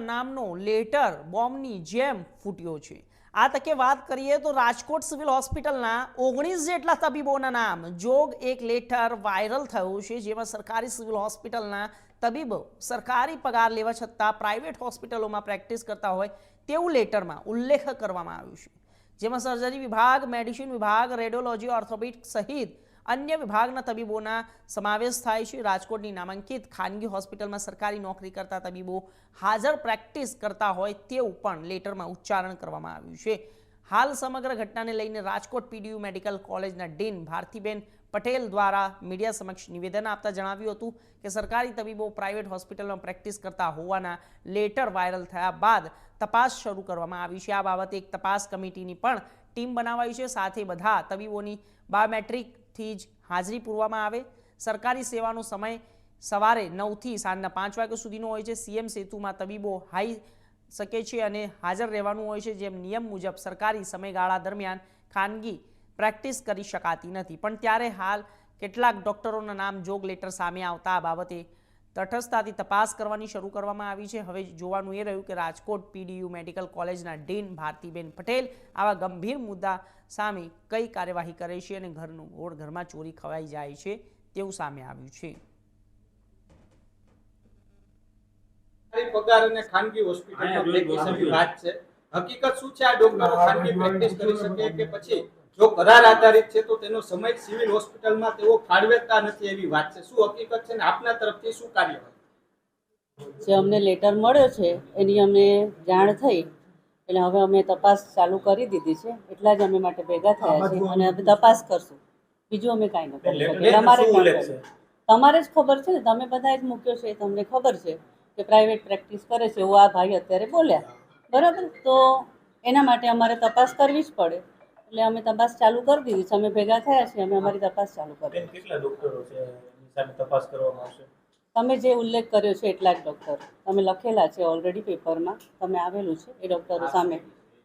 નામનો લેટર બોમ્બની જેમ ફૂટ્યો છે. આ તકે વાત કરીએ તો રાજકોટ સિવિલ હોસ્પિટલના ઓગણીસ જેટલા તબીબોના નામ. જોગ એક લેટર વાયરલ થયું છે, જેમાં સરકારી સિવિલ હોસ્પિટલના તબીબો સરકારી પગાર લેવા છતાં પ્રાઇવેટ હોસ્પિટલોમાં પ્રેક્ટિસ કરતા હોય તેવું લેટરમાં ઉલ્લેખ કરવામાં આવ્યું છે. જેમાં સર્જરી વિભાગ, મેડિસિન વિભાગ, રેડિયોલોજી ઓર્થોપિડ સહિત અન્ય વિભાગના તબીબોના સમાવેશ થાય છે. રાજકોટની નામાંકિત ખાનગી હોસ્પિટલમાં સરકારી નોકરી કરતા તબીબો હાજર પ્રેક્ટિસ કરતા હોય તેવું પણ લેટરમાં ઉચ્ચારણ કરવામાં આવ્યું છે. હાલ સમગ્ર ઘટનાને લઈને રાજકોટ પીડીયુ મેડિકલ કોલેજના ડીન ભારતીબેન પટેલ દ્વારા મીડિયા સમક્ષ નિવેદન આપતા જણાવ્યું હતું કે સરકારી તબીબો પ્રાઇવેટ હોસ્પિટલમાં પ્રેક્ટિસ કરતા હોવાના લેટર વાયરલ થયા બાદ તપાસ શરૂ કરવામાં આવી છે. આ બાબતે એક તપાસ કમિટીની પણ ટીમ બનાવાઈ છે. સાથે બધા તબીબોની બાયોમેટ્રિકથી જ હાજરી પૂરવામાં આવે. સરકારી સેવાનો સમય સવારે નવથી સાંજના પાંચ વાગ્યા સુધીનો હોય છે. સીએમ સેતુમાં તબીબો હાઈ શકે છે અને હાજર રહેવાનું હોય છે, જેમ નિયમ મુજબ સરકારી સમયગાળા દરમિયાન ખાનગી પ્રેક્ટિસ કરી શકાતી નથી. પણ ત્યારે હાલ કેટલાક ડોક્ટરોના નામ જોગ લેટર સામે આવતા આ બાબતે તટસ્થતાથી તપાસ કરવાની શરૂ કરવામાં આવી છે. હવે જોવાનું એ રહ્યું કે રાજકોટ પીડીયુ મેડિકલ કોલેજના ડીન ભારતીબેન પટેલ આવા ગંભીર મુદ્દા સામે કઈ કાર્યવાહી કરે છે અને ઘરનું ગોળ ઘરમાં ચોરી ખવાઈ જાય છે તેવું સામે આવ્યું છે. પગાર અને ખાનગી હોસ્પિટલમાં વાત છે. હકીકત શું છે આ ડોક્ટરો ખાનગી પ્રેક્ટિસ કરી શકે કે પછી? જો કરાર આધારિત છે તો તેનો સમય સિવિલ હોસ્પિટલમાં તેઓ ફાળવેતા નથી એવી વાત છે. શું હકીકત છે ને આપના તરફથી શું કાર્યવાહી જે અમને લેટર મળ્યો છે એની અમને જાણ થઈ. એટલે હવે અમે તપાસ ચાલુ કરી દીધી છે. એટલા જ અમે માટે ભેગા થયા છે અને અમે તપાસ કરશું. બીજું અમે કાંઈ ન કરી તમારે. તમારે જ ખબર છે ને તમે બધા જ મૂક્યો છે તમને ખબર છે કે પ્રાઇવેટ પ્રેક્ટિસ કરે છે. એવું આ ભાઈ અત્યારે બોલ્યા. બરાબર? તો એના માટે અમારે તપાસ કરવી જ પડે. એટલે અમે તપાસ ચાલુ કરી દીધી. છે અમે ભેગા થયા છીએ અમે અમારી તપાસ ચાલુ કરી કેટલા ડોક્ટરો છે? એની સામે તપાસ કરવામાં આવશે? તમે જે ઉલ્લેખ કર્યો છે એટલા જ ડૉક્ટર. તમે લખેલા છે ઓલરેડી પેપરમાં તમે આવેલું છે એ ડૉક્ટરો સામે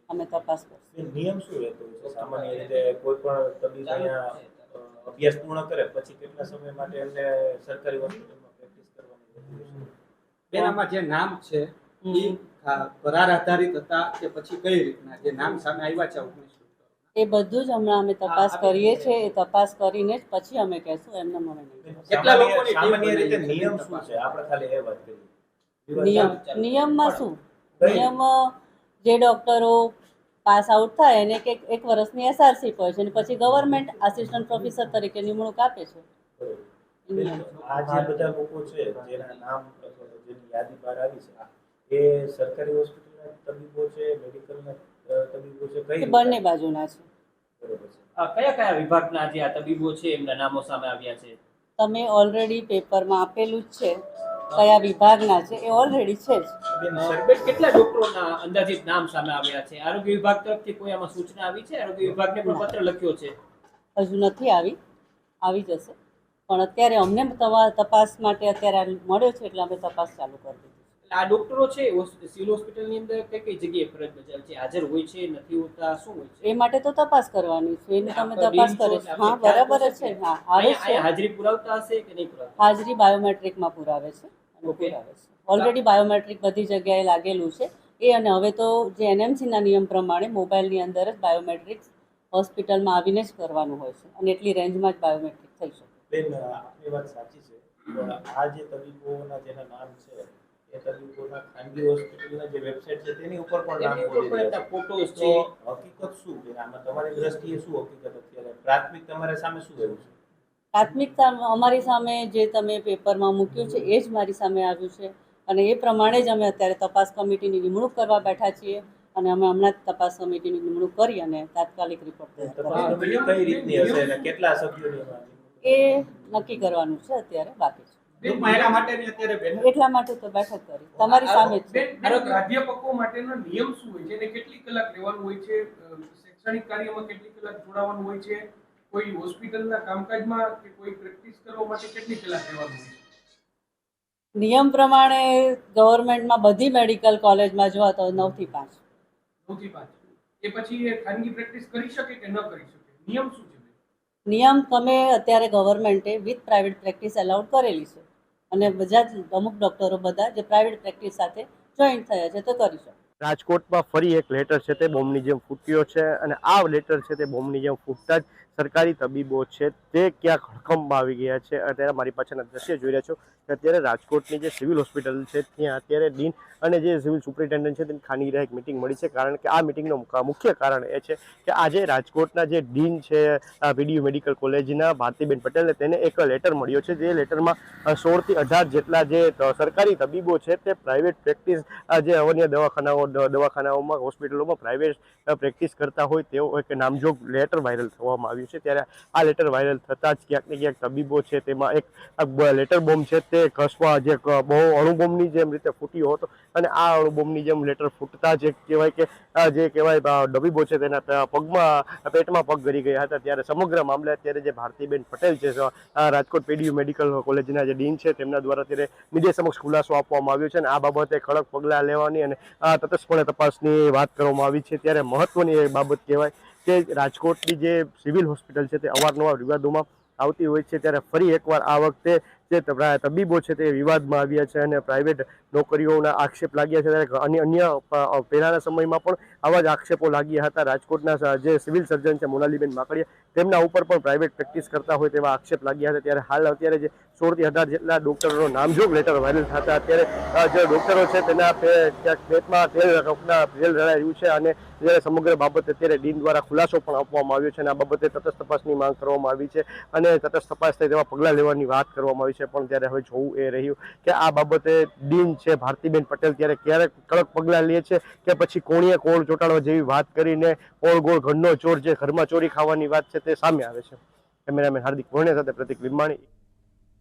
અમે તપાસ કરીશું. નિયમ શું રહેતો છે? સામાન્ય રીતે કોઈ પણ તબીબ અહીંયા અભ્યાસ પૂર્ણ કરે પછી કેટલા સમય માટે એમને સરકારી હોસ્પિટલમાં પ્રેક્ટિસ કરવાની બેન આમાં જે નામ છે એ કરાર આધારિત હતા કે પછી કઈ રીતના? જે નામ સામે આવ્યા છે એ બધું જ હમણાં અમે તપાસ કરીએ છીએ એ તપાસ કરીને જ પછી અમે કહેશું એમને મને નહીં કેટલા લોકોની સામાન્ય રીતે નિયમ શું છે? આપણે ખાલી એ વાત કરી નિયમ નિયમમાં શું? નિયમ જે ડોક્ટરો પાસ આઉટ થાય એને કે એક વર્ષની એસઆરસી હોય છે અને પછી ગવર્મેન્ટ આસિસ્ટન્ટ પ્રોફેસર તરીકે નિમણૂક આપે છે. આ જે બધા લોકો છે જેના નામ જેની યાદી બહાર આવી છે એ સરકારી હોસ્પિટલના તબીબો છે મેડિકલના તબીબો છે કઈ બંને બાજુના છે. કયા કયા વિભાગના જે આ તબીબો છે એમના નામો સામે આવ્યા છે? તમે ઓલરેડી પેપરમાં આપેલું જ છે કયા વિભાગના છે એ ઓલરેડી છે જ. કેટલા ડોક્ટરોના અંદાજિત નામ સામે આવ્યા છે? આરોગ્ય વિભાગ તરફથી કોઈ આમાં સૂચના આવી છે? આરોગ્ય વિભાગને પણ પત્ર લખ્યો છે? હજુ નથી આવી. આવી જશે. પણ અત્યારે અમને તપાસ માટે અત્યારે મળ્યો છે એટલે અમે તપાસ ચાલુ કરી દીધી. આ ડોક્ટરો છે સિવિલ હોસ્પિટલની અંદર કઈ કઈ જગ્યાએ ફરજ બજાવે છે? હાજર હોય છે નથી હોતા શું હોય છે? એ માટે તો તપાસ કરવાની છે એની તમે તપાસ કરો છો. હા બરાબર છે. હા આવે છે. હાજરી પુરાવતા હશે કે નહીં પુરાવતા? હાજરી બાયોમેટ્રિકમાં પુરાવે છે. છે. ઓલરેડી બાયોમેટ્રિક બધી જગ્યાએ લાગેલું છે. એ અને હવે તો જે એનએમસીના નિયમ પ્રમાણે મોબાઈલની અંદર જ બાયોમેટ્રિક હોસ્પિટલમાં આવીને જ કરવાનું હોય છે. અને એટલી રેન્જમાં જ બાયોમેટ્રિક થઈ શકે. બેન આપની વાત સાચી છે. આ જે તબીબોના જેના નામ છે તબીબોના ખાનગી હોસ્પિટલના જે વેબસાઇટ છે તેની ઉપર પણ નામ બોલી રહ્યા એમના છે. છે. હકીકત શું? બેન આમાં તમારી દ્રષ્ટિએ શું હકીકત અત્યારે? પ્રાથમિક તમારે સામે શું રહ્યું છે? પ્રાથમિકતા અમારી સામે જે તમે પેપરમાં મૂક્યું છે એ જ મારી સામે આવ્યું છે. અને એ પ્રમાણે જ અમે અત્યારે તપાસ કમિટીની નિમણૂક કરવા બેઠા છીએ અને અમે હમણાં જ તપાસ કમિટીની નિમણૂક કરી અને તાત્કાલિક રિપોર્ટ તૈયાર તપાસ કરવાનો કમિટી કઈ રીતની હશે અને કેટલા સભ્યોની એ નક્કી કરવાનું છે અત્યારે બાકી છે. એટલા માટે તો બેઠક કરી. તમારી સામે જ માટેનો નિયમ શું હોય છે? અને કેટલી કલાક રહેવાનું હોય છે? શૈક્ષણિક કાર્યમાં કેટલી કલાક જોડાવાનું હોય છે? કોઈ હોસ્પિટલના કામકાજમાં કે કોઈ પ્રેક્ટિસ કરવા માટે કેટલી કલાક રહેવાનું હોય છે? નિયમ પ્રમાણે ગવર્મેન્ટમાં બધી મેડિકલ કોલેજમાં જોવા તો નવથી પાંચ. નવથી પાંચ. એ પછી ખાનગી પ્રેક્ટિસ કરી શકે કે ન કરી શકે? નિયમ શું છે નિયમ તમે અત્યારે ગવર્મેન્ટે વિથ પ્રાઇવેટ પ્રેક્ટિસ એલાઉડ કરેલી છે. અને બધા જ અમુક ડૉક્ટરો બધા જે પ્રાઇવેટ પ્રેક્ટિસ સાથે જોઈન્ટ થયા છે તો કરી શકો. રાજકોટમાં ફરી એક લેટર છે તે બોમ્બની જેમ ફૂટ્યો છે અને આ લેટર છે તે બોમ્બની જેમ ફૂટતા જ સરકારી તબીબો છે, તે ક્યાંક હડકંપ આવી ગયા છે. અત્યારે મારી પાછળના દ્રશ્ય જોઈ રહ્યા છો કે અત્યારે રાજકોટની જે સિવિલ હોસ્પિટલ છે, ત્યાં અત્યારે ડીન અને જે સિવિલ સુપ્રિન્ટેન્ડન્ટ છે, તેની ખાનગી એક મિટિંગ મળી છે. કારણ કે આ મિટિંગનું મુખ્ય કારણ એ છે કે આજે રાજકોટના જે ડીન છે પીડીયુ મેડિકલ કોલેજના ભારતીબેન પટેલને તેને એક લેટર મળ્યો છે. જે લેટરમાં સોળથી અઢાર જેટલા જે સરકારી તબીબો છે, તે પ્રાઇવેટ પ્રેક્ટિસ જે અન્ય દવાખાનાઓ દવાખાનાઓમાં, હોસ્પિટલોમાં પ્રાઇવેટ પ્રેક્ટિસ કરતા હોય તેવો એક નામજોગ લેટર વાયરલ થવામાં આવ્યું છે ત્યારે આ લેટર વાયરલ થતાં જ ક્યાંક ને ક્યાંક તબીબો છે તેમાં એક લેટર બોમ્બ છે તે ઘસવા જે બહુ અણુબોમ્બની જેમ રીતે ફૂટ્યો હતો અને આ અણુબોમ્બની જેમ લેટર ફૂટતા જે કહેવાય કે જે કહેવાય ડબીબો છે તેના પગમાં પેટમાં પગ ગરી ગયા હતા ત્યારે સમગ્ર મામલે અત્યારે જે ભારતીબેન પટેલ છે રાજકોટ પીડીયુ મેડિકલ કોલેજના જે ડીન છે તેમના દ્વારા અત્યારે મીડિયા સમક્ષ ખુલાસો આપવામાં આવ્યો છે અને આ બાબતે કડક પગલાં લેવાની અને તટસ્થપણે તપાસની વાત કરવામાં આવી છે ત્યારે મહત્વની એ બાબત કહેવાય કે રાજકોટની જે સિવિલ હોસ્પિટલ છે તે અવારનવાર વિવાદોમાં આવતી હોય છે, ત્યારે ફરી એકવાર આ વખતે જે તબીબો છે તે વિવાદમાં આવ્યા છે અને પ્રાઇવેટ નોકરીઓના આક્ષેપ લાગ્યા છે. ત્યારે અન્ય પહેલાના સમયમાં પણ આવા જ આક્ષેપો લાગ્યા હતા. રાજકોટના જે સિવિલ સર્જન છે મોનાલીબેન માકડિયા, તેમના ઉપર પણ પ્રાઇવેટ પ્રેક્ટિસ કરતા હોય તેવા આક્ષેપ લાગ્યા હતા. ત્યારે હાલ અત્યારે જે સોળથી અઢાર જેટલા ડોક્ટરોનો નામજોગ લેટર વાયરલ થતા અત્યારે જે ડોક્ટરો છે તેના ક્યાંક પેટમાં તેલ રોકના તેલ રડાઈ રહ્યું છે અને જ્યારે સમગ્ર બાબતે અત્યારે ડીન દ્વારા ખુલાસો પણ આપવામાં આવ્યો છે અને આ બાબતે તટસ્થ તપાસની માંગ કરવામાં આવી છે અને તટસ્થ તપાસ થઈ તેવા પગલાં લેવાની વાત કરવામાં આવી છે. પણ ત્યારે હવે જોવું એ રહ્યું કે આ બાબતે ડીન છે ભારતીબેન પટેલ ત્યારે ક્યારેક કડક પગલાં લે છે કે પછી કોણીએ કોળ ચોંટાડવા જેવી વાત કરીને કોળ ગોળ ઘરનો ચોર જે ઘરમાં ચોરી ખાવાની વાત છે તે સામે આવે છે. કેમેરામેન હાર્દિક ભોણે સાથે પ્રતિક લીંબાણી